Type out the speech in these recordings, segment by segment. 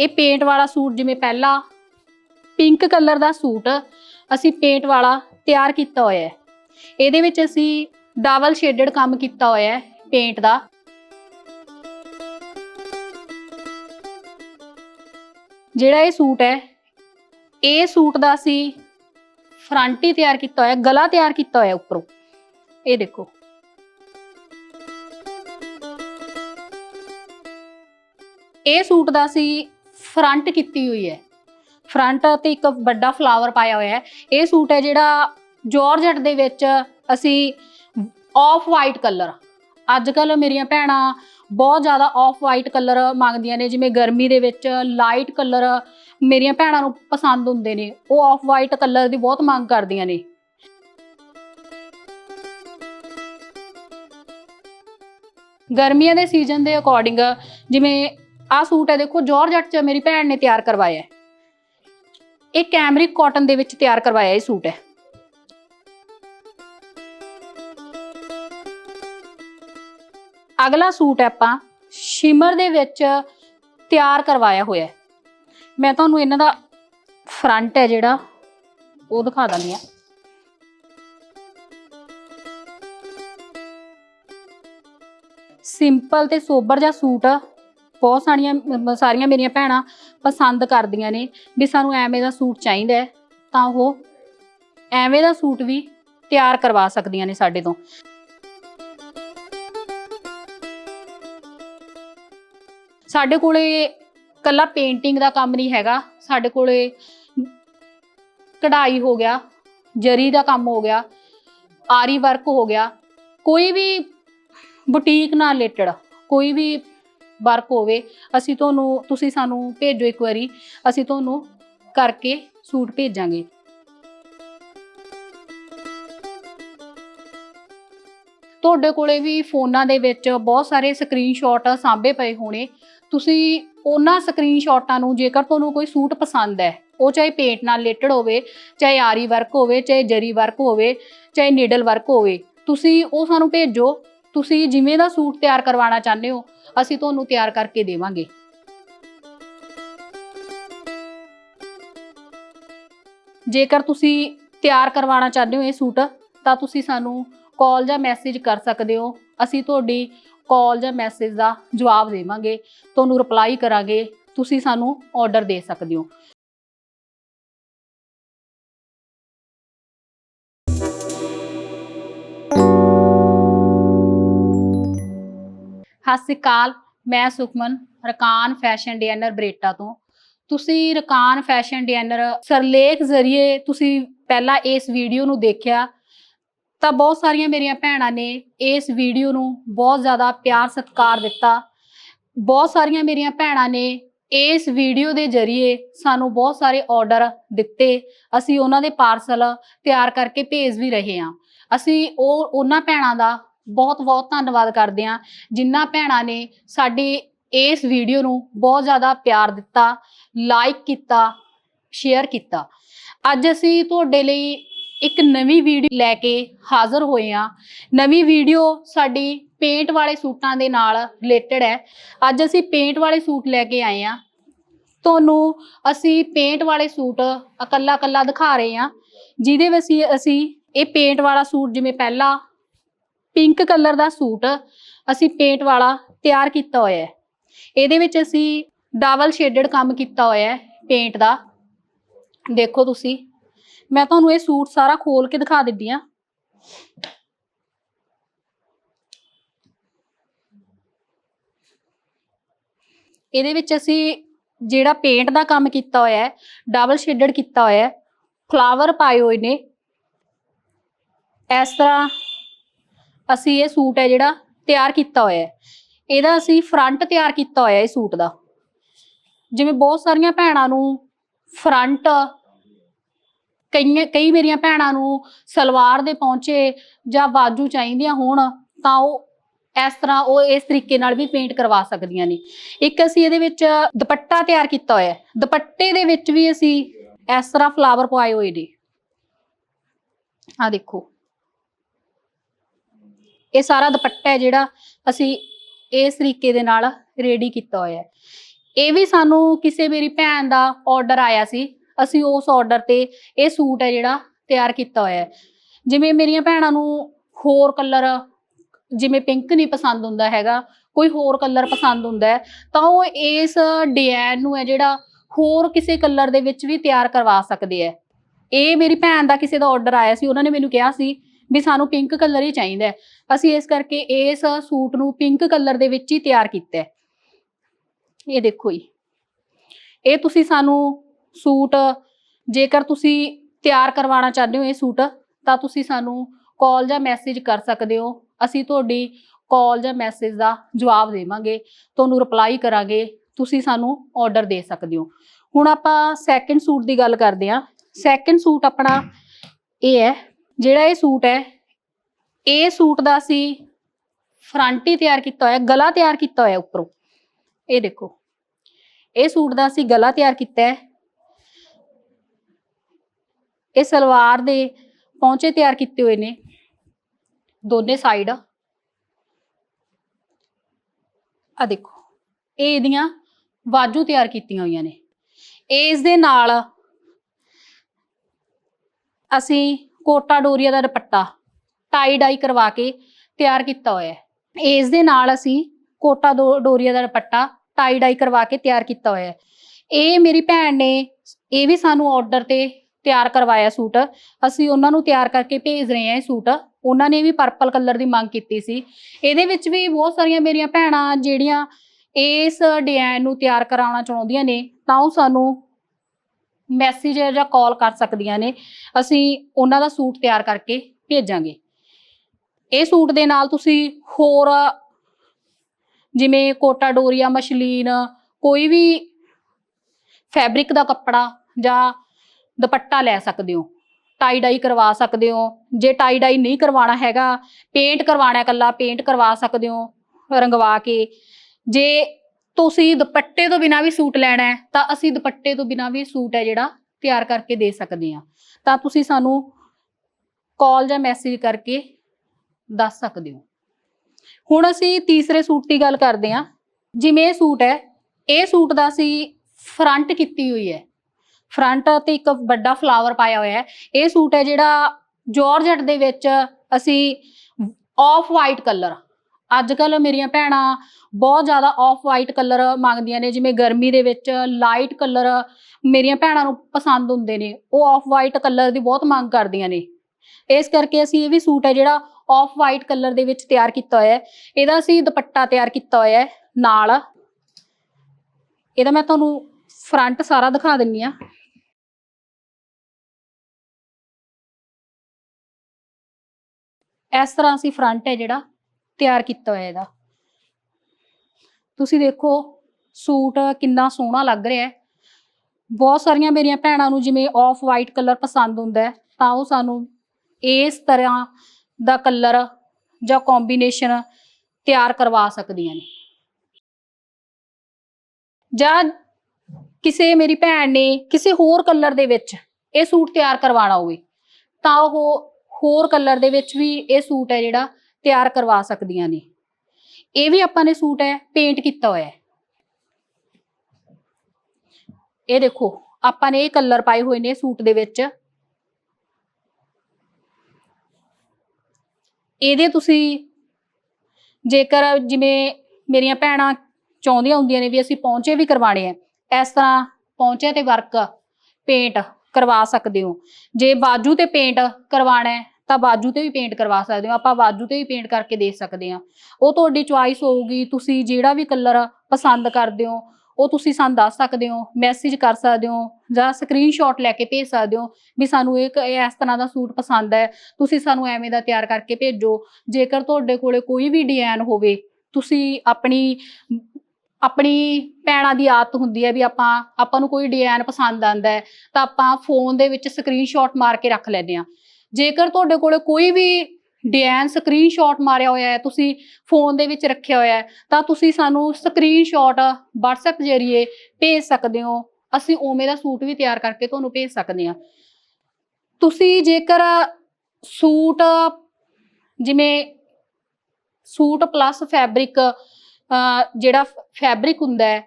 ਇਹ ਪੇਂਟ ਵਾਲਾ ਸੂਟ ਜਿਵੇਂ ਪਹਿਲਾ ਪਿੰਕ ਕਲਰ ਦਾ ਸੂਟ ਅਸੀਂ ਪੇਂਟ ਵਾਲਾ ਤਿਆਰ ਕੀਤਾ ਹੋਇਆ ਹੈ। ਇਹਦੇ ਵਿੱਚ ਅਸੀਂ ਡਬਲ ਸ਼ੇਡਡ ਕੰਮ ਕੀਤਾ ਹੋਇਆ ਹੈ ਪੇਂਟ ਦਾ। ਜਿਹੜਾ ਇਹ ਸੂਟ ਹੈ, ਇਹ ਸੂਟ ਦਾ ਅਸੀਂ ਫਰੰਟ ਹੀ ਤਿਆਰ ਕੀਤਾ ਹੋਇਆ, ਗਲਾ ਤਿਆਰ ਕੀਤਾ ਹੋਇਆ ਉੱਪਰੋਂ। ਇਹ ਦੇਖੋ। ਇਹ ਸੂਟ ਦਾ ਅਸੀਂ ਫਰੰਟ ਕੀਤੀ ਹੋਈ ਹੈ। ਫਰੰਟ ਤੇ ਇੱਕ ਵੱਡਾ ਫਲਾਵਰ ਪਾਇਆ ਹੋਇਆ ਹੈ। ਇਹ ਸੂਟ ਹੈ ਜਿਹੜਾ ਜਾਰਜਟ ਦੇ ਵਿੱਚ ਅਸੀਂ ਆਫ ਵਾਈਟ ਕਲਰ ਅੱਜ ਕੱਲ ਮੇਰੀਆਂ ਭੈਣਾਂ ਬਹੁਤ ਜ਼ਿਆਦਾ ਆਫ ਵਾਈਟ ਕਲਰ ਮੰਗਦੀਆਂ ਨੇ, ਜਿਵੇਂ ਗਰਮੀ ਦੇ ਵਿੱਚ ਲਾਈਟ ਕਲਰ ਮੇਰੀਆਂ ਭੈਣਾਂ ਨੂੰ ਪਸੰਦ ਹੁੰਦੇ ਨੇ। ਉਹ ਆਫ ਵਾਈਟ ਕਲਰ ਦੀ ਬਹੁਤ ਮੰਗ ਕਰਦੀਆਂ ਨੇ। ਗਰਮੀਆਂ ਦੇ ਸੀਜ਼ਨ ਦੇ ਅਕੋਰਡਿੰਗ ਜਿਵੇਂ ਆਹ ਸੂਟ ਹੈ ਦੇਖੋ ਜਾਰਜਟ ਚ ਮੇਰੀ ਭੈਣ ਨੇ ਤਿਆਰ ਕਰਵਾਇਆ ਹੈ। ਇਹ ਕੈਮਰਿਕ ਕਾਟਨ ਦੇ ਵਿੱਚ ਤਿਆਰ ਕਰਵਾਇਆ ਇਹ ਸੂਟ ਹੈ। ਅਗਲਾ ਸੂਟ ਹੈ ਆਪਾਂ ਸ਼ਿਮਰ ਦੇ ਵਿੱਚ ਤਿਆਰ ਕਰਵਾਇਆ ਹੋਇਆ ਹੈ। ਮੈਂ ਤੁਹਾਨੂੰ ਇਹਨਾਂ ਦਾ ਫਰੰਟ ਹੈ ਜਿਹੜਾ, ਉਹ ਦਿਖਾ ਦਿੰਦੀ ਆ ਸਿੰਪਲ ਤੇ ਸੋਬਰ ਜਿਹਾ ਸੂਟ ਬਹੁਤ ਸਾਰੀਆਂ, ਮ- ਸਾਰੀਆਂ ਮੇਰੀਆਂ ਭੈਣਾਂ ਪਸੰਦ ਕਰਦੀਆਂ ਨੇ ਵੀ ਸਾਨੂੰ ਐਵੇਂ ਦਾ ਸੂਟ ਚਾਹੀਦਾ ਹੈ, ਤਾਂ ਉਹ ਐਵੇਂ ਦਾ ਸੂਟ ਵੀ ਤਿਆਰ ਕਰਵਾ ਸਕਦੀਆਂ ਨੇ ਸਾਡੇ ਤੋਂ। ਸਾਡੇ ਕੋਲੇ ਕੱਲਾ ਪੇਂਟਿੰਗ ਦਾ ਕੰਮ ਨਹੀਂ ਹੈਗਾ, ਸਾਡੇ ਕੋਲੇ ਕਢਾਈ ਹੋ ਗਿਆ, ਜਰੀ ਦਾ ਕੰਮ ਹੋ ਗਿਆ, ਆਰੀ ਵਰਕ ਹੋ ਗਿਆ, ਕੋਈ ਵੀ ਬੁਟੀਕ ਨਾਲ ਰਿਲੇਟਡ ਕੋਈ ਵੀ ਵਰਕ ਹੋਵੇ, ਅਸੀਂ ਤੁਹਾਨੂੰ, ਤੁਸੀਂ ਸਾਨੂੰ ਭੇਜੋ ਇੱਕ ਵਾਰੀ, ਅਸੀਂ ਤੁਹਾਨੂੰ ਕਰਕੇ ਸੂਟ ਭੇਜਾਂਗੇ। ਤੁਹਾਡੇ ਕੋਲੇ ਵੀ ਫੋਨਾਂ ਦੇ ਵਿੱਚ ਬਹੁਤ ਸਾਰੇ ਸਕਰੀਨਸ਼ਾਟ ਸਾਂਭੇ ਪਏ ਹੋਣੇ। ਤੁਸੀਂ ਉਹਨਾਂ ਸਕਰੀਨਸ਼ਾਟਾਂ ਨੂੰ ਜੇਕਰ ਤੁਹਾਨੂੰ ਕੋਈ ਸੂਟ ਪਸੰਦ ਹੈ, ਉਹ ਚਾਹੇ ਪੇਂਟ ਨਾਲ ਰਿਲੇਟਡ ਹੋਵੇ, ਚਾਹੇ ਆਰੀ ਵਰਕ ਹੋਵੇ, ਚਾਹੇ ਜਰੀ ਵਰਕ ਹੋਵੇ, ਚਾਹੇ ਨੀਡਲ ਵਰਕ ਹੋਵੇ, ਤੁਸੀਂ ਉਹ ਸਾਨੂੰ ਭੇਜੋ। ਤੁਸੀਂ ਜਿਵੇਂ ਦਾ ਸੂਟ ਤਿਆਰ ਕਰਵਾਉਣਾ ਚਾਹੁੰਦੇ ਹੋ, ਅਸੀਂ ਤੁਹਾਨੂੰ ਤਿਆਰ ਕਰਕੇ ਦੇਵਾਂਗੇ। ਜੇਕਰ ਤੁਸੀਂ ਤਿਆਰ ਕਰਵਾਉਣਾ ਚਾਹੁੰਦੇ ਹੋ ਇਹ ਸੂਟ, ਤਾਂ ਤੁਸੀਂ ਸਾਨੂੰ ਕਾਲ ਜਾਂ ਮੈਸੇਜ ਕਰ ਸਕਦੇ ਹੋ। ਅਸੀਂ ਤੁਹਾਡੀ ਕਾਲ ਜਾਂ ਮੈਸੇਜ ਦਾ ਜਵਾਬ ਦੇਵਾਂਗੇ, ਤੁਹਾਨੂੰ ਰਿਪਲਾਈ ਕਰਾਂਗੇ, ਤੁਸੀਂ ਸਾਨੂੰ ਆਰਡਰ ਦੇ ਸਕਦੇ ਹੋ। ਸਤਿ ਸ਼੍ਰੀ ਅਕਾਲ, ਮੈਂ ਸੁਖਮਨ, ਰਕਾਨ ਫੈਸ਼ਨ ਡਿਜ਼ਾਈਨਰ ਬਰੇਟਾ ਤੋਂ। ਤੁਸੀਂ ਰਕਾਨ ਫੈਸ਼ਨ ਡਿਜ਼ਾਈਨਰ ਸਰਲੇਖ ਜ਼ਰੀਏ ਤੁਸੀਂ ਪਹਿਲਾਂ ਇਸ ਵੀਡੀਓ ਨੂੰ ਦੇਖਿਆ, ਤਾਂ ਬਹੁਤ ਸਾਰੀਆਂ ਮੇਰੀਆਂ ਭੈਣਾਂ ਨੇ ਇਸ ਵੀਡੀਓ ਨੂੰ ਬਹੁਤ ਜ਼ਿਆਦਾ ਪਿਆਰ ਸਤਿਕਾਰ ਦਿੱਤਾ। ਬਹੁਤ ਸਾਰੀਆਂ ਮੇਰੀਆਂ ਭੈਣਾਂ ਨੇ ਇਸ ਵੀਡੀਓ ਦੇ ਜ਼ਰੀਏ ਸਾਨੂੰ ਬਹੁਤ ਸਾਰੇ ਆਰਡਰ ਦਿੱਤੇ। ਅਸੀਂ ਉਹਨਾਂ ਦੇ ਪਾਰਸਲ ਤਿਆਰ ਕਰਕੇ ਭੇਜ ਵੀ ਰਹੇ ਹਾਂ। ਅਸੀਂ ਉਹ, ਉਹਨਾਂ ਭੈਣਾਂ ਦਾ ਬਹੁਤ ਬਹੁਤ ਧੰਨਵਾਦ ਕਰਦੇ ਹਾਂ। ਜਿਨ੍ਹਾਂ ਭੈਣਾਂ ਨੇ ਸਾਡੀ ਇਸ ਵੀਡੀਓ ਨੂੰ ਬਹੁਤ ਜ਼ਿਆਦਾ ਪਿਆਰ ਦਿੱਤਾ ਲਾਈਕ ਕੀਤਾ ਸ਼ੇਅਰ ਕੀਤਾ। ਅੱਜ ਅਸੀਂ ਤੁਹਾਡੇ ਲਈ ਇੱਕ ਨਵੀਂ ਵੀਡੀਓ ਲੈ ਕੇ ਹਾਜ਼ਰ ਹੋਏ ਹਾਂ। ਨਵੀਂ ਵੀਡੀਓ ਸਾਡੀ ਪੇਂਟ ਵਾਲੇ ਸੂਟਾਂ ਦੇ ਨਾਲ ਰਿਲੇਟਡ ਹੈ। ਅੱਜ ਅਸੀਂ ਪੇਂਟ ਵਾਲੇ ਸੂਟ ਲੈ ਕੇ ਆਏ ਹਾਂ। ਤੁਹਾਨੂੰ ਅਸੀਂ ਪੇਂਟ ਵਾਲੇ ਸੂਟ ਇਕੱਲਾ ਇਕੱਲਾ ਦਿਖਾ ਰਹੇ ਹਾਂ। ਜਿਹਦੇ ਵਿੱਚ ਅਸੀਂ- ਅਸੀਂ ਇਹ ਪੇਂਟ ਵਾਲਾ ਸੂਟ ਜਿਵੇਂ ਪਹਿਲਾ ਪਿੰਕ ਕਲਰ ਦਾ ਸੂਟ ਅਸੀਂ ਪੇਂਟ ਵਾਲਾ ਤਿਆਰ ਕੀਤਾ ਹੋਇਆ ਹੈ। ਇਹਦੇ ਵਿੱਚ ਅਸੀਂ ਡਬਲ ਸ਼ੇਡਡ ਕੰਮ ਕੀਤਾ ਹੋਇਆ ਹੈ ਪੇਂਟ ਦਾ। ਦੇਖੋ ਤੁਸੀਂ, ਮੈਂ ਤੁਹਾਨੂੰ ਇਹ ਸੂਟ ਸਾਰਾ ਖੋਲ ਕੇ ਦਿਖਾ ਦਿੰਦੀ ਆ ਇਹਦੇ ਵਿੱਚ ਅਸੀਂ ਜਿਹੜਾ ਪੇਂਟ ਦਾ ਕੰਮ ਕੀਤਾ ਹੋਇਆ ਹੈ, ਡਬਲ ਸ਼ੇਡਡ ਕੀਤਾ ਹੋਇਆ ਹੈ ਫਲਾਵਰ ਪਾਏ ਹੋਏ ਨੇ। ਇਸ ਤਰ੍ਹਾਂ ਅਸੀਂ ਇਹ ਸੂਟ ਹੈ ਜਿਹੜਾ ਤਿਆਰ ਕੀਤਾ ਹੋਇਆ ਹੈ। ਇਹਦਾ ਅਸੀਂ ਫਰੰਟ ਤਿਆਰ ਕੀਤਾ ਹੋਇਆ ਇਹ ਸੂਟ ਦਾ। ਜਿਵੇਂ ਬਹੁਤ ਸਾਰੀਆਂ ਭੈਣਾਂ ਨੂੰ ਫਰੰਟ ਕਈ ਕਈ ਮੇਰੀਆਂ ਭੈਣਾਂ ਨੂੰ ਸਲਵਾਰ ਦੇ ਪਹੁੰਚੇ ਜਾਂ ਬਾਜੂ ਚਾਹੀਦੀਆਂ ਹੋਣ, ਤਾਂ ਉਹ ਇਸ ਤਰ੍ਹਾਂ ਉਹ ਇਸ ਤਰੀਕੇ ਨਾਲ ਵੀ ਪੇਂਟ ਕਰਵਾ ਸਕਦੀਆਂ ਨੇ। ਇੱਕ ਅਸੀਂ ਇਹਦੇ ਵਿੱਚ ਦੁਪੱਟਾ ਤਿਆਰ ਕੀਤਾ ਹੋਇਆ ਹੈ। ਦੁਪੱਟੇ ਦੇ ਵਿੱਚ ਵੀ ਅਸੀਂ ਇਸ ਤਰ੍ਹਾਂ ਫਲਾਵਰ ਪਵਾਏ ਹੋਏ ਨੇ। ਆ ਦੇਖੋ। ਇਹ ਸਾਰਾ ਦੁਪੱਟਾ ਹੈ ਜਿਹੜਾ ਅਸੀਂ ਇਸ ਤਰੀਕੇ ਦੇ ਨਾਲ ਰੈਡੀ ਕੀਤਾ ਹੋਇਆ ਹੈ। ਇਹ ਵੀ ਸਾਨੂੰ ਕਿਸੇ ਮੇਰੀ ਭੈਣ ਦਾ ਆਰਡਰ ਆਇਆ ਸੀ। ਅਸੀਂ ਉਸ ਆਰਡਰ ਤੇ ਇਹ ਸੂਟ ਹੈ ਜਿਹੜਾ ਤਿਆਰ ਕੀਤਾ ਹੋਇਆ ਹੈ। ਜਿਵੇਂ ਮੇਰੀਆਂ ਭੈਣਾਂ ਨੂੰ ਹੋਰ ਕਲਰ ਜਿਵੇਂ ਪਿੰਕ ਨਹੀਂ ਪਸੰਦ ਹੁੰਦਾ ਹੈਗਾ, ਕੋਈ ਹੋਰ ਕਲਰ ਪਸੰਦ ਹੁੰਦਾ ਤਾਂ ਉਹ ਇਸ ਡਿਜ਼ਾਈਨ ਨੂੰ ਹੈ ਜਿਹੜਾ ਹੋਰ ਕਿਸੇ ਕਲਰ ਦੇ ਵਿੱਚ ਵੀ ਤਿਆਰ ਕਰਵਾ ਸਕਦੇ ਹੈ। ਇਹ ਮੇਰੀ ਭੈਣ ਦਾ ਕਿਸੇ ਦਾ ਆਰਡਰ ਆਇਆ ਸੀ, ਉਹਨਾਂ ਨੇ ਮੈਨੂੰ ਕਿਹਾ ਸੀ ਵੀ ਸਾਨੂੰ ਪਿੰਕ ਕਲਰ ਹੀ ਚਾਹੀਦਾ ਹੈ। ਅਸੀਂ ਇਸ ਕਰਕੇ ਇਸ ਸੂਟ ਨੂੰ ਪਿੰਕ ਕਲਰ ਦੇ ਵਿੱਚ ਹੀ ਤਿਆਰ ਕੀਤਾ ਹੈ। ਇਹ ਦੇਖੋ ਜੀ। ਇਹ ਤੁਸੀਂ ਸਾਨੂੰ ਸੂਟ, ਜੇਕਰ ਤੁਸੀਂ ਤਿਆਰ ਕਰਵਾਉਣਾ ਚਾਹੁੰਦੇ ਹੋ ਇਹ ਸੂਟ, ਤਾਂ ਤੁਸੀਂ ਸਾਨੂੰ ਕਾਲ ਜਾਂ ਮੈਸੇਜ ਕਰ ਸਕਦੇ ਹੋ। ਅਸੀਂ ਤੁਹਾਡੀ ਕਾਲ ਜਾਂ ਮੈਸੇਜ ਦਾ ਜਵਾਬ ਦੇਵਾਂਗੇ, ਤੁਹਾਨੂੰ ਰਿਪਲਾਈ ਕਰਾਂਗੇ, ਤੁਸੀਂ ਸਾਨੂੰ ਆਰਡਰ ਦੇ ਸਕਦੇ ਹੋ। ਹੁਣ ਆਪਾਂ ਸੈਕੰਡ ਸੂਟ ਦੀ ਗੱਲ ਕਰਦੇ ਹਾਂ। ਸੈਕੰਡ ਸੂਟ ਆਪਣਾ ਇਹ ਹੈ ਜਿਹੜਾ ਇਹ ਸੂਟ ਹੈ, ਇਹ ਸੂਟ ਦਾ ਅਸੀਂ ਫਰੰਟ ਹੀ ਤਿਆਰ ਕੀਤਾ ਹੋਇਆ, ਗਲਾ ਤਿਆਰ ਕੀਤਾ ਹੋਇਆ ਉੱਪਰੋਂ। ਇਹ ਦੇਖੋ, ਇਹ ਸੂਟ ਦਾ ਅਸੀਂ ਗਲਾ ਤਿਆਰ ਕੀਤਾ ਹੈ। ਇਹ ਸਲਵਾਰ ਦੇ ਪੌਂਚੇ ਤਿਆਰ ਕੀਤੇ ਹੋਏ ਨੇ, ਦੋਨੇ ਸਾਈਡ ਆ ਦੇਖੋ, ਇਹ ਇਹਦੀਆਂ ਬਾਜੂ ਤਿਆਰ ਕੀਤੀਆਂ ਹੋਈਆਂ ਨੇ। ਇਸ ਦੇ ਨਾਲ ਅਸੀਂ ਕੋਟਾ ਡੋਰੀਆ ਦਾ ਦੁਪੱਟਾ ਟਾਈ ਡਾਈ ਕਰਵਾ ਕੇ ਤਿਆਰ ਕੀਤਾ ਹੋਇਆ ਹੈ। ਇਸ ਦੇ ਨਾਲ ਅਸੀਂ ਕੋਟਾ ਡੋ- ਡੋਰੀਆ ਦਾ ਦੁਪੱਟਾ ਟਾਈ ਡਾਈ ਕਰਵਾ ਕੇ ਤਿਆਰ ਕੀਤਾ ਹੋਇਆ ਹੈ। ਇਹ ਮੇਰੀ ਭੈਣ ਨੇ ਇਹ ਵੀ ਸਾਨੂੰ ਆਰਡਰ ਤੇ ਤਿਆਰ ਕਰਵਾਇਆ ਸੂਟ। ਅਸੀਂ ਉਹਨਾਂ ਨੂੰ ਤਿਆਰ ਕਰਕੇ ਭੇਜ ਰਹੇ ਹਾਂ ਇਹ ਸੂਟ। ਉਹਨਾਂ ਨੇ ਵੀ ਪਰਪਲ ਕਲਰ ਦੀ ਮੰਗ ਕੀਤੀ ਸੀ। ਇਹਦੇ ਵਿੱਚ ਵੀ ਬਹੁਤ ਸਾਰੀਆਂ ਮੇਰੀਆਂ ਭੈਣਾਂ ਜਿਹੜੀਆਂ ਇਸ ਡਿਜ਼ਾਈਨ ਨੂੰ ਤਿਆਰ ਕਰਾਉਣਾ ਚਾਹੁੰਦੀਆਂ ਨੇ, ਤਾਂ ਉਹ ਸਾਨੂੰ ਮੈਸੇਜ ਜਾਂ ਕਾਲ ਕਰ ਸਕਦੀਆਂ ਨੇ, ਅਸੀਂ ਉਹਨਾਂ ਦਾ ਸੂਟ ਤਿਆਰ ਕਰਕੇ ਭੇਜਾਂਗੇ। ਇਹ ਸੂਟ ਦੇ ਨਾਲ ਤੁਸੀਂ ਹੋਰ ਜਿਵੇਂ ਕੋਟਾ ਡੋਰੀਆ ਮਸ਼ਲੀਨ, ਕੋਈ ਵੀ ਫੈਬਰਿਕ ਦਾ ਕੱਪੜਾ ਜਾਂ ਦੁਪੱਟਾ ਲੈ ਸਕਦੇ ਹੋ ਟਾਈ ਡਾਈ ਕਰਵਾ ਸਕਦੇ ਹੋ, ਜੇ ਟਾਈ ਡਾਈ ਨਹੀਂ ਕਰਵਾਉਣਾ ਹੈਗਾ ਪੇਂਟ ਕਰਵਾਉਣਾ ਹੈ ਇਕੱਲਾ ਪੇਂਟ ਕਰਵਾ ਸਕਦੇ ਹੋ, ਰੰਗਵਾ ਕੇ। ਜੇ ਤੁਸੀਂ ਦੁਪੱਟੇ ਤੋਂ ਬਿਨਾ ਵੀ ਸੂਟ ਲੈਣਾ ਹੈ, ਤਾਂ ਅਸੀਂ ਦੁਪੱਟੇ ਤੋਂ ਬਿਨਾ ਵੀ ਸੂਟ ਹੈ ਜਿਹੜਾ ਤਿਆਰ ਕਰਕੇ ਦੇ ਸਕਦੇ ਹਾਂ। ਤਾਂ ਤੁਸੀਂ ਸਾਨੂੰ ਕਾਲ ਜਾਂ ਮੈਸੇਜ ਕਰਕੇ ਦੱਸ ਸਕਦੇ ਹੋ। ਹੁਣ ਅਸੀਂ ਤੀਸਰੇ ਸੂਟ ਦੀ ਗੱਲ ਕਰਦੇ ਹਾਂ। ਜਿਵੇਂ ਇਹ ਸੂਟ ਹੈ, ਇਹ ਸੂਟ ਦਾ ਅਸੀਂ ਫਰੰਟ ਕੀਤੀ ਹੋਈ ਹੈ। ਫਰੰਟ ਤੇ ਇੱਕ ਵੱਡਾ ਫਲਾਵਰ ਪਾਇਆ ਹੋਇਆ ਹੈ। ਇਹ ਸੂਟ ਹੈ ਜਿਹੜਾ ਜਾਰਜਟ ਦੇ ਵਿੱਚ ਅਸੀਂ ਆਫ ਵਾਈਟ ਕਲਰ ਅੱਜ ਕੱਲ ਮੇਰੀਆਂ ਭੈਣਾਂ ਬਹੁਤ ਜ਼ਿਆਦਾ ਆਫ ਵਾਈਟ ਕਲਰ ਮੰਗਦੀਆਂ ਨੇ, ਜਿਵੇਂ ਗਰਮੀ ਦੇ ਵਿੱਚ ਲਾਈਟ ਕਲਰ ਮੇਰੀਆਂ ਭੈਣਾਂ ਨੂੰ ਪਸੰਦ ਹੁੰਦੇ ਨੇ, ਉਹ ਆਫ ਵਾਈਟ ਕਲਰ ਦੀ ਬਹੁਤ ਮੰਗ ਕਰਦੀਆਂ ਨੇ। ਇਸ ਕਰਕੇ ਅਸੀਂ ਇਹ ਵੀ ਸੂਟ ਹੈ ਜਿਹੜਾ ਆਫ ਵਾਈਟ ਕਲਰ ਦੇ ਵਿੱਚ ਤਿਆਰ ਕੀਤਾ ਹੋਇਆ ਹੈ। ਇਹਦਾ ਅਸੀਂ ਦੁਪੱਟਾ ਤਿਆਰ ਕੀਤਾ ਹੋਇਆ ਹੈ ਨਾਲ। ਇਹਦਾ ਮੈਂ ਤੁਹਾਨੂੰ ਫਰੰਟ ਸਾਰਾ ਦਿਖਾ ਦਿੰਨੀ ਆ ਇਸ ਤਰ੍ਹਾਂ ਅਸੀਂ ਫਰੰਟ ਹੈ ਜਿਹੜਾ। ਤਿਆਰ ਕੀਤਾ ਹੋਇਆ ਇਹਦਾ। ਤੁਸੀਂ ਦੇਖੋ, ਸੂਟ ਕਿੰਨਾ ਸੋਹਣਾ ਲੱਗ ਰਿਹਾ ਹੈ। ਬਹੁਤ ਸਾਰੀਆਂ ਮੇਰੀਆਂ ਭੈਣਾਂ ਨੂੰ ਜਿਵੇਂ ਆਫ ਵਾਈਟ ਕਲਰ ਪਸੰਦ ਹੁੰਦਾ ਹੈ, ਤਾਂ ਉਹ ਸਾਨੂੰ ਇਸ ਤਰ੍ਹਾਂ ਦਾ ਕਲਰ ਜਾਂ ਕੰਬੀਨੇਸ਼ਨ ਤਿਆਰ ਕਰਵਾ ਸਕਦੀਆਂ ਨੇ। ਜਾਂ ਕਿਸੇ ਮੇਰੀ ਭੈਣ ਨੇ ਕਿਸੇ ਹੋਰ ਕਲਰ ਦੇ ਵਿੱਚ ਇਹ ਸੂਟ ਤਿਆਰ ਕਰਵਾਉਣਾ ਹੋਵੇ, ਤਾਂ ਉਹ ਹੋਰ ਕਲਰ ਦੇ ਵਿੱਚ ਵੀ ਇਹ ਸੂਟ ਹੈ ਜਿਹੜਾ ਤਿਆਰ ਕਰਵਾ ਸਕਦੀਆਂ ਨੇ। ਇਹ ਵੀ ਆਪਾਂ ਨੇ ਸੂਟ ਹੈ ਪੇਂਟ ਕੀਤਾ ਹੋਇਆ ਹੈ। ਇਹ ਦੇਖੋ, ਆਪਾਂ ਨੇ ਇਹ ਕਲਰ ਪਾਏ ਹੋਏ ਨੇ ਸੂਟ ਦੇ ਵਿੱਚ। ਇਹਦੇ ਤੁਸੀਂ ਜੇਕਰ ਜਿਵੇਂ ਮੇਰੀਆਂ ਭੈਣਾਂ ਚਾਹੁੰਦੀਆਂ ਹੁੰਦੀਆਂ ਨੇ ਵੀ ਅਸੀਂ ਪਹੁੰਚੇ ਵੀ ਕਰਵਾਣੇ ਆ ਇਸ ਤਰ੍ਹਾਂ ਪਹੁੰਚੇ ਤੇ ਵਰਕ ਪੇਂਟ ਕਰਵਾ ਸਕਦੇ ਹੋ। ਜੇ ਬਾਜੂ ਤੇ ਪੇਂਟ ਕਰਵਾਣਾ ਹੈ ਤਾਂ ਬਾਜੂ ਤੇ ਵੀ ਪੇਂਟ ਕਰਵਾ ਸਕਦੇ ਹੋ, ਆਪਾਂ ਬਾਜੂ ਤੇ ਵੀ ਪੇਂਟ ਕਰਕੇ ਦੇ ਸਕਦੇ ਹਾਂ। ਉਹ ਤੁਹਾਡੀ ਚੁਆਇਸ ਹੋਊਗੀ, ਤੁਸੀਂ ਜਿਹੜਾ ਵੀ ਕਲਰ ਪਸੰਦ ਕਰਦੇ ਹੋ, ਉਹ ਤੁਸੀਂ ਸਾਨੂੰ ਦੱਸ ਸਕਦੇ ਹੋ ਮੈਸੇਜ ਕਰ ਸਕਦੇ ਹੋ, ਜਾਂ ਸਕਰੀਨਸ਼ਾਟ ਲੈ ਕੇ ਭੇਜ ਸਕਦੇ ਹੋ ਵੀ ਸਾਨੂੰ ਇਹ ਇਸ ਤਰ੍ਹਾਂ ਦਾ ਸੂਟ ਪਸੰਦ ਹੈ, ਤੁਸੀਂ ਸਾਨੂੰ ਐਵੇਂ ਦਾ ਤਿਆਰ ਕਰਕੇ ਭੇਜੋ। ਜੇਕਰ ਤੁਹਾਡੇ ਕੋਲੇ ਕੋਈ ਵੀ ਡਿਜ਼ਾਈਨ ਹੋਵੇ, ਤੁਸੀਂ ਆਪਣੀ ਆਪਣੀ ਭੈਣਾਂ ਦੀ ਆਦਤ ਹੁੰਦੀ ਹੈ ਵੀ ਆਪਾਂ ਆਪਾਂ ਨੂੰ ਕੋਈ ਡਿਜ਼ਾਈਨ ਪਸੰਦ ਆਂਦਾ ਹੈ, ਤਾਂ ਆਪਾਂ ਫੋਨ ਦੇ ਵਿੱਚ ਸਕਰੀਨਸ਼ਾਟ ਮਾਰ ਕੇ ਰੱਖ ਲੈਂਦੇ ਆ ਜੇਕਰ ਤੁਹਾਡੇ ਕੋਲ ਕੋਈ ਵੀ ਡਿਜ਼ਾਈਨ ਸਕਰੀਨਸ਼ਾਟ ਮਾਰਿਆ ਹੋਇਆ ਹੈ, ਤੁਸੀਂ ਫੋਨ ਦੇ ਵਿੱਚ ਰੱਖਿਆ ਹੋਇਆ ਹੈ, ਤਾਂ ਤੁਸੀਂ ਸਾਨੂੰ ਸਕਰੀਨਸ਼ਾਟ WhatsApp ਜ਼ਰੀਏ ਭੇਜ ਸਕਦੇ ਹੋ। ਅਸੀਂ ਉਵੇਂ ਦਾ ਸੂਟ ਵੀ ਤਿਆਰ ਕਰਕੇ ਤੁਹਾਨੂੰ ਭੇਜ ਸਕਦੇ ਹਾਂ। ਤੁਸੀਂ ਜੇਕਰ ਸੂਟ, ਜਿਵੇਂ ਸੂਟ ਪਲੱਸ ਫੈਬਰਿਕ ਜਿਹੜਾ ਫੈਬਰਿਕ ਹੁੰਦਾ ਹੈ,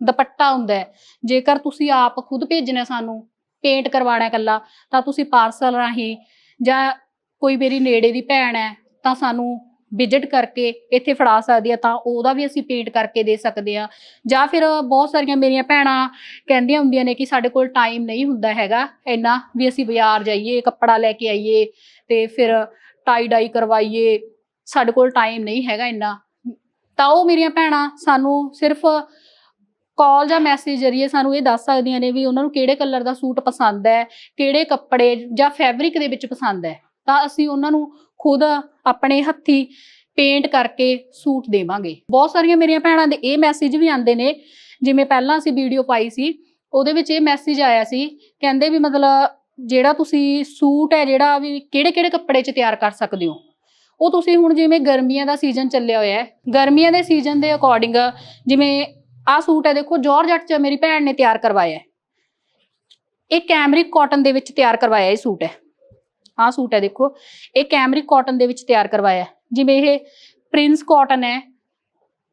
ਦੁਪੱਟਾ ਹੁੰਦਾ ਹੈ, ਜੇਕਰ ਤੁਸੀਂ ਆਪ ਖੁਦ ਭੇਜਣਾ ਸਾਨੂੰ ਪੇਂਟ ਕਰਵਾਉਣਾ ਇਕੱਲਾ, ਤਾਂ ਤੁਸੀਂ ਪਾਰਸਲ ਰਾਹੀਂ ਜਾਂ ਕੋਈ ਮੇਰੀ ਨੇੜੇ ਦੀ ਭੈਣ ਹੈ, ਤਾਂ ਸਾਨੂੰ ਵਿਜ਼ਿਟ ਕਰਕੇ ਇੱਥੇ ਫੜਾ ਸਕਦੀ ਆ, ਤਾਂ ਉਹਦਾ ਵੀ ਅਸੀਂ ਪੇਂਟ ਕਰਕੇ ਦੇ ਸਕਦੇ ਆ। ਜਾਂ ਫਿਰ ਬਹੁਤ ਸਾਰੀਆਂ ਮੇਰੀਆਂ ਭੈਣਾਂ ਕਹਿੰਦੀਆਂ ਹੁੰਦੀਆਂ ਨੇ ਕਿ ਸਾਡੇ ਕੋਲ ਟਾਈਮ ਨਹੀਂ ਹੁੰਦਾ ਹੈਗਾ, ਇੰਨਾ ਵੀ ਅਸੀਂ ਬਾਜ਼ਾਰ ਜਾਈਏ, ਕੱਪੜਾ ਲੈ ਕੇ ਆਈਏ ਤੇ ਫਿਰ ਟਾਈ ਡਾਈ ਕਰਵਾਈਏ, ਸਾਡੇ ਕੋਲ ਟਾਈਮ ਨਹੀਂ ਹੈਗਾ ਇੰਨਾ। ਤਾਂ ਉਹ ਮੇਰੀਆਂ ਭੈਣਾਂ ਸਾਨੂੰ ਸਿਰਫ ਕਾਲ ਜਾਂ ਮੈਸੇਜ ਜਰੀਏ ਸਾਨੂੰ ਇਹ ਦੱਸ ਸਕਦੀਆਂ ਨੇ ਵੀ ਉਹਨਾਂ ਨੂੰ ਕਿਹੜੇ ਕਲਰ ਦਾ ਸੂਟ ਪਸੰਦ ਹੈ, ਕਿਹੜੇ ਕੱਪੜੇ ਜਾਂ ਫੈਬਰਿਕ ਦੇ ਵਿੱਚ ਪਸੰਦ ਹੈ, ਤਾਂ ਅਸੀਂ ਉਹਨਾਂ ਨੂੰ ਖੁਦ ਆਪਣੇ ਹੱਥੀ ਪੇਂਟ ਕਰਕੇ ਸੂਟ ਦੇਵਾਂਗੇ। ਬਹੁਤ ਸਾਰੀਆਂ ਮੇਰੀਆਂ ਭੈਣਾਂ ਦੇ ਇਹ ਮੈਸੇਜ ਵੀ ਆਉਂਦੇ ਨੇ, ਜਿਵੇਂ ਪਹਿਲਾਂ ਅਸੀਂ ਵੀਡੀਓ ਪਾਈ ਸੀ, ਉਹਦੇ ਵਿੱਚ ਇਹ ਮੈਸੇਜ ਆਇਆ ਸੀ, ਕਹਿੰਦੇ ਵੀ ਮਤਲਬ ਜਿਹੜਾ ਤੁਸੀਂ ਸੂਟ ਹੈ ਜਿਹੜਾ ਵੀ ਕਿਹੜੇ ਕਿਹੜੇ ਕੱਪੜੇ 'ਚ ਤਿਆਰ ਕਰ ਸਕਦੇ ਹੋ, ਉਹ ਤੁਸੀਂ ਹੁਣ ਜਿਵੇਂ ਗਰਮੀਆਂ ਦਾ ਸੀਜ਼ਨ ਚੱਲਿਆ ਹੋਇਆ ਹੈ, ਗਰਮੀਆਂ ਦੇ ਸੀਜ਼ਨ ਦੇ ਅਕੋਰਡਿੰਗ ਜਿਵੇਂ ਆਹ ਸੂਟ ਹੈ ਦੇਖੋ ਜਾਰਜਟ 'ਚ ਮੇਰੀ ਭੈਣ ਨੇ ਤਿਆਰ ਕਰਵਾਇਆ ਹੈ। ਇਹ ਕੈਮਰਿਕ ਕਾਟਨ ਦੇ ਵਿੱਚ ਤਿਆਰ ਕਰਵਾਇਆ ਇਹ ਸੂਟ ਹੈ। ਆਹ ਸੂਟ ਹੈ ਦੇਖੋ, ਇਹ ਕੈਮਰਿਕ ਕਾਟਨ ਦੇ ਵਿੱਚ ਤਿਆਰ ਕਰਵਾਇਆ ਜਿਵੇਂ ਇਹ ਪ੍ਰਿੰਸ ਕਾਟਨ ਹੈ,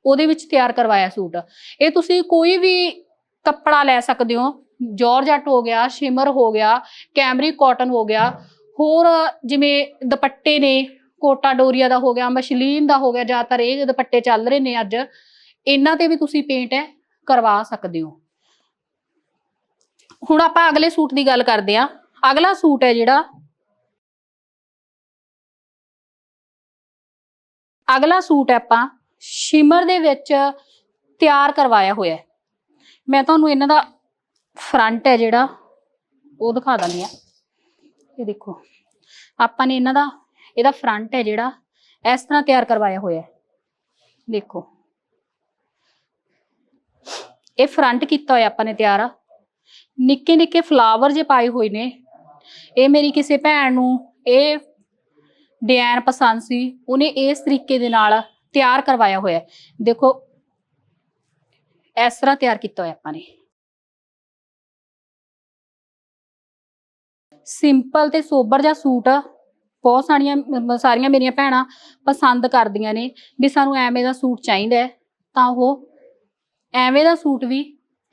ਉਹਦੇ ਵਿੱਚ ਤਿਆਰ ਕਰਵਾਇਆ ਸੂਟ। ਇਹ ਤੁਸੀਂ ਕੋਈ ਵੀ ਕੱਪੜਾ ਲੈ ਸਕਦੇ ਹੋ ਜਾਰਜਟ ਹੋ ਗਿਆ, ਸ਼ਿਮਰ ਹੋ ਗਿਆ, ਕੈਮਰਿਕ ਕਾਟਨ ਹੋ ਗਿਆ, ਹੋਰ ਜਿਵੇਂ ਦੁਪੱਟੇ ਨੇ, ਕੋਟਾ ਡੋਰੀਆ ਦਾ ਹੋ ਗਿਆ, ਮਸ਼ਲੀਨ ਦਾ ਹੋ ਗਿਆ, ਜ਼ਿਆਦਾਤਰ ਇਹ ਦੁਪੱਟੇ ਚੱਲ ਰਹੇ ਨੇ ਅੱਜ। ਇਹਨਾਂ ਤੇ ਵੀ ਤੁਸੀਂ ਪੇਂਟ ਹੈ ਕਰਵਾ ਸਕਦੇ ਹੋ। ਹੁਣ ਆਪਾਂ ਅਗਲੇ ਸੂਟ ਦੀ ਗੱਲ ਕਰਦੇ ਹਾਂ। ਅਗਲਾ ਸੂਟ ਹੈ ਜਿਹੜਾ। ਅਗਲਾ ਸੂਟ ਆਪਾਂ ਸ਼ਿਮਰ ਦੇ ਵਿੱਚ ਤਿਆਰ ਕਰਵਾਇਆ ਹੋਇਆ ਮੈਂ ਤੁਹਾਨੂੰ ਇਹਨਾਂ ਦਾ ਫਰੰਟ ਹੈ ਜਿਹੜਾ, ਉਹ ਦਿਖਾ ਦਿੰਦੀ ਆ ਇਹ ਦੇਖੋ, ਆਪਾਂ ਨੇ ਇਹਨਾਂ ਦਾ, ਇਹਦਾ ਫਰੰਟ ਹੈ ਜਿਹੜਾ, ਇਸ ਤਰ੍ਹਾਂ ਤਿਆਰ ਕਰਵਾਇਆ ਹੋਇਆ ਦੇਖੋ। ਇਹ ਫਰੰਟ ਕੀਤਾ ਹੋਇਆ ਆਪਾਂ ਨੇ ਤਿਆਰ ਨਿੱਕੇ ਨਿੱਕੇ ਫਲਾਵਰ ਜੇ ਪਾਏ ਹੋਏ ਨੇ। ਇਹ ਮੇਰੀ ਕਿਸੇ ਭੈਣ ਨੂੰ, ਇਹ ਡਿਜ਼ਾਈਨ ਪਸੰਦ ਸੀ। ਉਹਨੇ ਇਸ ਤਰੀਕੇ ਦੇ ਨਾਲ ਤਿਆਰ ਕਰਵਾਇਆ ਹੋਇਆ। ਦੇਖੋ, ਇਸ ਤਰ੍ਹਾਂ ਤਿਆਰ ਕੀਤਾ ਹੋਇਆ ਆਪਾਂ ਨੇ। ਸਿੰਪਲ ਤੇ ਸੋਬਰ ਜਿਹਾ ਸੂਟ ਬਹੁਤ ਸਾਰੀਆਂ ਸਾਰੀਆਂ ਮੇਰੀਆਂ ਭੈਣਾਂ ਪਸੰਦ ਕਰਦੀਆਂ ਨੇ ਵੀ ਸਾਨੂੰ ਐਵੇਂ ਦਾ ਸੂਟ ਚਾਹੀਦਾ ਤਾਂ ਉਹ ਐਵੇਂ ਦਾ ਸੂਟ ਵੀ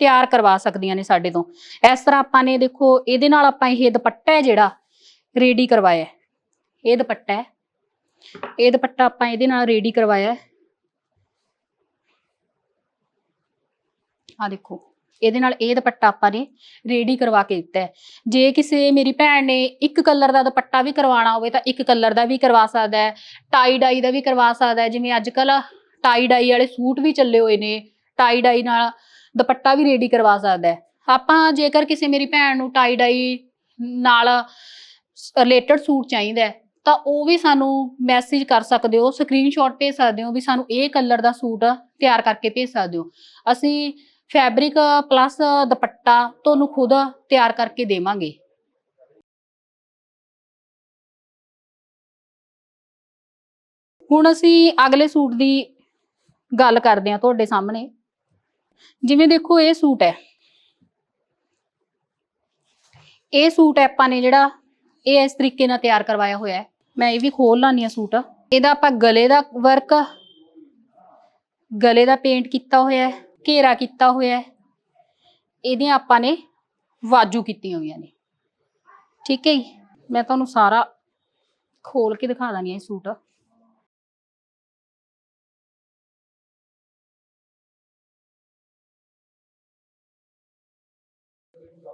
ਤਿਆਰ ਕਰਵਾ ਸਕਦੀਆਂ ਨੇ ਸਾਡੇ ਤੋਂ। ਇਸ ਤਰ੍ਹਾਂ ਆਪਾਂ ਨੇ ਦੇਖੋ, ਇਹਦੇ ਨਾਲ ਆਪਾਂ ਇਹ ਦੁਪੱਟਾ ਹੈ ਜਿਹੜਾ, ਰੈਡੀ ਕਰਵਾਇਆ ਇਹ ਦੁਪੱਟਾ ਹੈ। ਇਹ ਦੁਪੱਟਾ ਆਪਾਂ ਇਹਦੇ ਨਾਲ ਰੈਡੀ ਕਰਵਾਇਆ ਹੈ। ਆ ਦੇਖੋ, ਇਹਦੇ ਨਾਲ ਇਹ ਦੁਪੱਟਾ ਆਪਾਂ ਨੇ ਰੈਡੀ ਕਰਵਾ ਕੇ ਦਿੱਤਾ ਹੈ। ਜੇ ਕਿਸੇ ਮੇਰੀ ਭੈਣ ਨੇ ਇੱਕ ਕਲਰ ਦਾ ਦੁਪੱਟਾ ਵੀ ਕਰਵਾਉਣਾ ਹੋਵੇ ਤਾਂ ਇੱਕ ਕਲਰ ਦਾ ਵੀ ਕਰਵਾ ਸਕਦਾ ਹੈ। ਟਾਈ ਡਾਈ ਦਾ ਵੀ ਕਰਵਾ ਸਕਦਾ ਹੈ। ਜਿਵੇਂ ਅੱਜ ਕੱਲ ਟਾਈ ਡਾਈ ਵਾਲੇ ਸੂਟ ਵੀ ਚੱਲੇ ਹੋਏ ਨੇ। ਟਾਈ ਡਾਈ ਨਾਲ ਦੁਪੱਟਾ ਵੀ ਰੈਡੀ ਕਰਵਾ ਸਕਦਾ ਹੈ। ਆਪਾਂ ਜੇਕਰ ਕਿਸੇ ਮੇਰੀ ਭੈਣ ਨੂੰ ਟਾਈ ਡਾਈ ਨਾਲ ਰਿਲੇਟਡ ਸੂਟ ਚਾਹੀਦਾ ਹੈ, ਤਾਂ ਉਹ ਵੀ ਸਾਨੂੰ ਮੈਸੇਜ ਕਰ ਸਕਦੇ ਹੋ ਸਕਰੀਨਸ਼ਾਟ ਭੇਜ ਸਕਦੇ ਹੋ ਵੀ ਸਾਨੂੰ ਇਹ ਕਲਰ ਦਾ ਸੂਟ ਤਿਆਰ ਕਰਕੇ ਭੇਜ ਸਕਦੇ ਹੋ। ਅਸੀਂ ਫੈਬਰਿਕ ਪਲੱਸ ਦੁਪੱਟਾ ਤੁਹਾਨੂੰ ਖੁਦ ਤਿਆਰ ਕਰਕੇ ਦੇਵਾਂਗੇ। ਹੁਣ ਅਸੀਂ ਅਗਲੇ ਸੂਟ ਦੀ ਗੱਲ ਕਰਦੇ ਹਾਂ ਤੁਹਾਡੇ ਸਾਹਮਣੇ। ਜਿਵੇਂ ਦੇਖੋ ਇਹ ਸੂਟ ਹੈ। ਇਹ ਸੂਟ ਆਪਾਂ ਨੇ ਜਿਹੜਾ ਇਹ ਇਸ ਤਰੀਕੇ ਨਾਲ ਤਿਆਰ ਕਰਵਾਇਆ ਹੋਇਆ ਹੈ। ਮੈਂ ਇਹ ਵੀ ਖੋਲ ਲਾਨੀ ਆ ਸੂਟ। ਇਹਦਾ ਆਪਾਂ ਗਲੇ ਦਾ ਵਰਕ ਗਲੇ ਦਾ ਪੇਂਟ ਕੀਤਾ ਹੋਇਆ ਹੈ, ਘੇਰਾ ਕੀਤਾ ਹੋਇਆ ਹੈ। ਇਹਦੀਆਂ ਆਪਾਂ ਨੇ ਵਾਜੂ ਕੀਤੀਆਂ ਹੋਈਆਂ ਨੇ। ਠੀਕ ਹੈ ਜੀ? ਮੈਂ ਤੁਹਾਨੂੰ ਸਾਰਾ ਖੋਲ ਕੇ ਦਿਖਾ ਦਾਂਗੀ ਇਹ ਸੂਟ।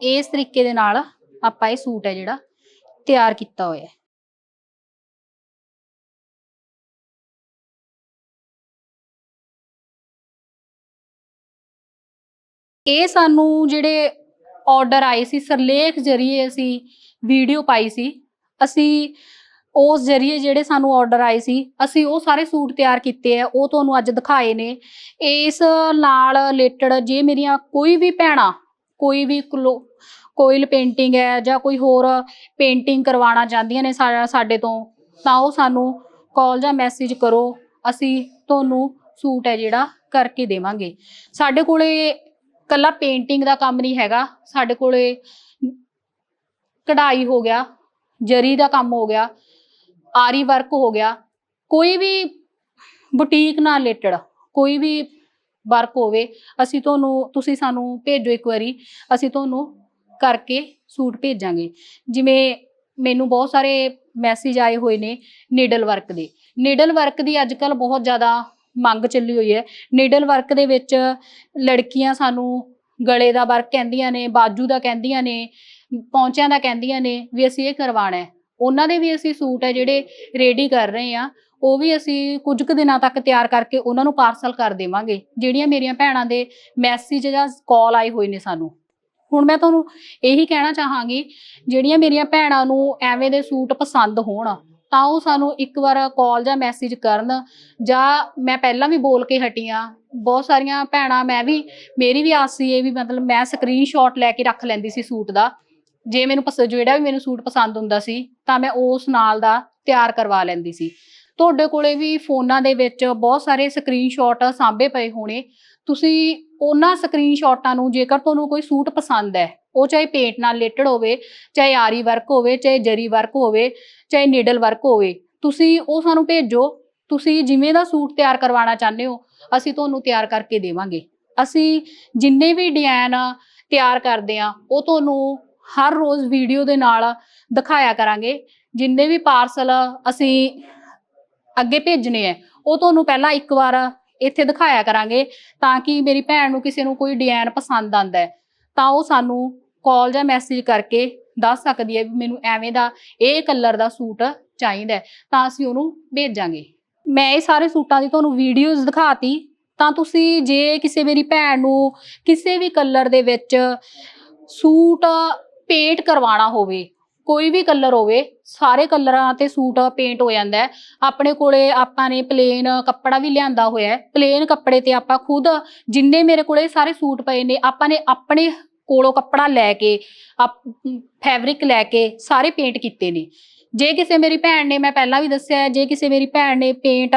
ਇਸ ਤਰੀਕੇ ਦੇ ਨਾਲ ਆਪਾਂ ਇਹ ਸੂਟ ਹੈ ਜਿਹੜਾ ਤਿਆਰ ਕੀਤਾ ਹੋਇਆ ਹੈ। ਇਹ ਸਾਨੂੰ ਜਿਹੜੇ ਆਰਡਰ ਆਏ ਸੀ, ਸਰਲੇਖ ਜਰੀਏ ਅਸੀਂ ਵੀਡੀਓ ਪਾਈ ਸੀ, ਅਸੀਂ ਉਸ ਜਰੀਏ ਜਿਹੜੇ ਸਾਨੂੰ ਆਰਡਰ ਆਏ ਸੀ, ਅਸੀਂ ਉਹ ਸਾਰੇ ਸੂਟ ਤਿਆਰ ਕੀਤੇ ਆ ਉਹ ਤੁਹਾਨੂੰ ਅੱਜ ਦਿਖਾਏ ਨੇ। ਇਸ ਨਾਲ ਰਿਲੇਟਡ ਜੇ ਮੇਰੀਆਂ ਕੋਈ ਵੀ ਭੈਣਾਂ, ਕੋਈ ਵੀ ਕੋਇਲ ਪੇਂਟਿੰਗ ਹੈ ਜਾਂ ਕੋਈ ਹੋਰ ਪੇਂਟਿੰਗ ਕਰਵਾਉਣਾ ਚਾਹੁੰਦੀਆਂ ਨੇ ਸਾਡੇ ਤੋਂ, ਤਾਂ ਉਹ ਸਾਨੂੰ ਕਾਲ ਜਾਂ ਮੈਸੇਜ ਕਰੋ, ਅਸੀਂ ਤੁਹਾਨੂੰ ਸੂਟ ਹੈ ਜਿਹੜਾ ਕਰਕੇ ਦੇਵਾਂਗੇ। ਸਾਡੇ ਕੋਲੇ ਕੱਲਾ ਪੇਂਟਿੰਗ ਦਾ ਕੰਮ ਨਹੀਂ ਹੈਗਾ, ਸਾਡੇ ਕੋਲੇ ਕਢਾਈ ਹੋ ਗਿਆ, ਜਰੀ ਦਾ ਕੰਮ ਹੋ ਗਿਆ, ਆਰੀ ਵਰਕ ਹੋ ਗਿਆ, ਕੋਈ ਵੀ ਬੁਟੀਕ ਨਾਲ ਰਿਲੇਟਡ ਕੋਈ ਵੀ ਵਰਕ ਹੋਵੇ, ਅਸੀਂ ਤੁਹਾਨੂੰ, ਤੁਸੀਂ ਸਾਨੂੰ ਭੇਜੋ ਇੱਕ ਵਾਰੀ, ਅਸੀਂ ਤੁਹਾਨੂੰ ਕਰਕੇ ਸੂਟ ਭੇਜਾਂਗੇ। ਜਿਵੇਂ ਮੈਨੂੰ ਬਹੁਤ ਸਾਰੇ ਮੈਸੇਜ ਆਏ ਹੋਏ ਨੇ ਨੀਡਲ ਵਰਕ ਦੇ। ਨੀਡਲ ਵਰਕ ਦੀ ਅੱਜ ਕੱਲ ਬਹੁਤ ਜ਼ਿਆਦਾ ਮੰਗ ਚੱਲੀ ਹੋਈ ਹੈ। ਨੀਡਲ ਵਰਕ ਦੇ ਵਿੱਚ ਲੜਕੀਆਂ ਸਾਨੂੰ ਗਲੇ ਦਾ ਵਰਕ ਕਹਿੰਦੀਆਂ ਨੇ, ਬਾਜੂ ਦਾ ਕਹਿੰਦੀਆਂ ਨੇ, ਪੌਂਚਿਆਂ ਦਾ ਕਹਿੰਦੀਆਂ ਨੇ ਵੀ ਅਸੀਂ ਇਹ ਕਰਵਾਉਣਾ ਹੈ। ਉਹਨਾਂ ਦੇ ਵੀ ਅਸੀਂ ਸੂਟ ਹੈ ਜਿਹੜੇ ਰੈਡੀ ਕਰ ਰਹੇ ਆ ਉਹ ਵੀ ਅਸੀਂ ਕੁਝ ਕੁ ਦਿਨਾਂ ਤੱਕ ਤਿਆਰ ਕਰਕੇ ਉਹਨਾਂ ਨੂੰ ਪਾਰਸਲ ਕਰ ਦੇਵਾਂਗੇ। ਜਿਹੜੀਆਂ ਮੇਰੀਆਂ ਭੈਣਾਂ ਦੇ ਮੈਸੇਜ ਜਾਂ ਕਾਲ ਆਏ ਹੋਏ ਨੇ ਸਾਨੂੰ। ਹੁਣ ਮੈਂ ਤੁਹਾਨੂੰ ਇਹੀ ਕਹਿਣਾ ਚਾਹਾਂਗੀ, ਜਿਹੜੀਆਂ ਮੇਰੀਆਂ ਭੈਣਾਂ ਨੂੰ ਐਵੇਂ ਦੇ ਸੂਟ ਪਸੰਦ ਹੋਣ, ਤਾਂ ਉਹ ਸਾਨੂੰ ਇੱਕ ਵਾਰ ਕਾਲ ਜਾਂ ਮੈਸੇਜ ਕਰਨ, ਜਾਂ ਮੈਂ ਪਹਿਲਾਂ ਵੀ ਬੋਲ ਕੇ ਹਟੀਆਂ ਬਹੁਤ ਸਾਰੀਆਂ ਭੈਣਾਂ ਮੈਂ ਵੀ, ਮੇਰੀ ਵੀ ਆਸ ਸੀ ਇਹ ਵੀ ਮਤਲਬ ਮੈਂ ਸਕਰੀਨਸ਼ਾਟ ਲੈ ਕੇ ਰੱਖ ਲੈਂਦੀ ਸੀ ਸੂਟ ਦਾ। ਜੇ ਮੈਨੂੰ ਪਸੰਦ ਜਿਹੜਾ ਵੀ ਮੈਨੂੰ ਸੂਟ ਪਸੰਦ ਹੁੰਦਾ ਸੀ, ਤਾਂ ਮੈਂ ਉਸ ਨਾਲ ਦਾ ਤਿਆਰ ਕਰਵਾ ਲੈਂਦੀ ਸੀ। ਤੁਹਾਡੇ ਕੋਲੇ ਵੀ ਫੋਨਾਂ ਦੇ ਵਿੱਚ ਬਹੁਤ ਸਾਰੇ ਸਕਰੀਨਸ਼ਾਟ ਸਾਂਭੇ ਪਏ ਹੋਣੇ। ਤੁਸੀਂ ਉਹਨਾਂ ਸਕਰੀਨਸ਼ਾਟਾਂ ਨੂੰ ਜੇਕਰ ਤੁਹਾਨੂੰ ਕੋਈ ਸੂਟ ਪਸੰਦ ਹੈ, ਉਹ ਚਾਹੇ ਪੇਂਟ ਨਾਲ ਰਿਲੇਟਡ ਹੋਵੇ, ਚਾਹੇ ਆਰੀ ਵਰਕ ਹੋਵੇ, ਚਾਹੇ ਜਰੀ ਵਰਕ ਹੋਵੇ, ਚਾਹੇ ਨੀਡਲ ਵਰਕ ਹੋਵੇ, ਤੁਸੀਂ ਉਹ ਸਾਨੂੰ ਭੇਜੋ, ਤੁਸੀਂ ਜਿਵੇਂ ਦਾ ਸੂਟ ਤਿਆਰ ਕਰਵਾਉਣਾ ਚਾਹੁੰਦੇ ਹੋ, ਅਸੀਂ ਤੁਹਾਨੂੰ ਤਿਆਰ ਕਰਕੇ ਦੇਵਾਂਗੇ। ਅਸੀਂ ਜਿੰਨੇ ਵੀ ਡਿਜ਼ਾਈਨ ਤਿਆਰ ਕਰਦੇ ਆ ਉਹ ਤੁਹਾਨੂੰ ਹਰ ਰੋਜ਼ ਵੀਡੀਓ ਦੇ ਨਾਲ ਦਿਖਾਇਆ ਕਰਾਂਗੇ। ਜਿੰਨੇ ਵੀ ਪਾਰਸਲ ਅਸੀਂ ਅੱਗੇ ਭੇਜਣੇ ਆ ਉਹ ਤੁਹਾਨੂੰ ਪਹਿਲਾਂ ਇੱਕ ਵਾਰ ਇੱਥੇ ਦਿਖਾਇਆ ਕਰਾਂਗੇ ਤਾਂ ਕਿ ਮੇਰੀ ਭੈਣ ਨੂੰ ਕਿਸੇ ਨੂੰ ਕੋਈ ਡਿਜ਼ਾਈਨ ਪਸੰਦ ਆਂਦਾ ਹੈ। ਤਾਂ ਉਹ ਸਾਨੂੰ ਕਾਲ ਜਾਂ ਮੈਸੇਜ ਕਰਕੇ ਦੱਸ ਸਕਦੀ ਹੈ ਵੀ ਮੈਨੂੰ ਐਵੇਂ ਦਾ, ਇਹ ਕਲਰ ਦਾ ਸੂਟ ਚਾਹੀਦਾ ਤਾਂ ਅਸੀਂ ਉਹਨੂੰ ਭੇਜਾਂਗੇ। ਮੈਂ ਇਹ ਸਾਰੇ ਸੂਟਾਂ ਦੀ ਤੁਹਾਨੂੰ ਵੀਡੀਓਜ਼ ਦਿਖਾਤੀ। ਤਾਂ ਤੁਸੀਂ ਜੇ ਕਿਸੇ ਮੇਰੀ ਭੈਣ ਨੂੰ ਕਿਸੇ ਵੀ ਕਲਰ ਦੇ ਵਿੱਚ ਸੂਟ ਪੇਂਟ ਕਰਵਾਉਣਾ ਹੋਵੇ ਕੋਈ ਵੀ ਕਲਰ ਹੋਵੇ, ਸਾਰੇ ਕਲਰਾਂ ਤੇ ਸੂਟ ਪੇਂਟ ਹੋ ਜਾਂਦਾ ਹੈ। ਆਪਣੇ ਕੋਲੇ ਆਪਾਂ ਨੇ ਪਲੇਨ ਕੱਪੜਾ ਵੀ ਲਿਆਂਦਾ ਹੋਇਆ ਹੈ। ਪਲੇਨ ਕੱਪੜੇ ਤੇ ਆਪਾਂ ਖੁਦ ਜਿੰਨੇ ਮੇਰੇ ਕੋਲੇ ਸਾਰੇ ਸੂਟ ਪਏ ਨੇ, ਆਪਾਂ ਨੇ ਆਪਣੇ ਕੋਲੋਂ ਕੱਪੜਾ ਲੈ ਕੇ ਫੈਬਰਿਕ ਲੈ ਕੇ ਸਾਰੇ ਪੇਂਟ ਕੀਤੇ ਨੇ। ਜੇ ਕਿਸੇ ਮੇਰੀ ਭੈਣ ਨੇ, ਮੈਂ ਪਹਿਲਾਂ ਵੀ ਦੱਸਿਆ ਜੇ ਕਿਸੇ ਮੇਰੀ ਭੈਣ ਨੇ ਪੇਂਟ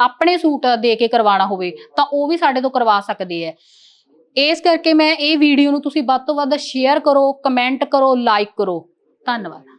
ਆਪਣੇ ਸੂਟ ਦੇ ਕੇ ਕਰਵਾਉਣਾ ਹੋਵੇ, ਤਾਂ ਉਹ ਵੀ ਸਾਡੇ ਤੋਂ ਕਰਵਾ ਸਕਦੇ ਹੈ। ਇਸ ਕਰਕੇ ਮੈਂ ਇਹ ਵੀਡੀਓ ਨੂੰ ਤੁਸੀਂ ਵੱਧ ਤੋਂ ਵੱਧ ਸ਼ੇਅਰ ਕਰੋ ਕਮੈਂਟ ਕਰੋ ਲਾਈਕ ਕਰੋ। ਧੰਨਵਾਦ।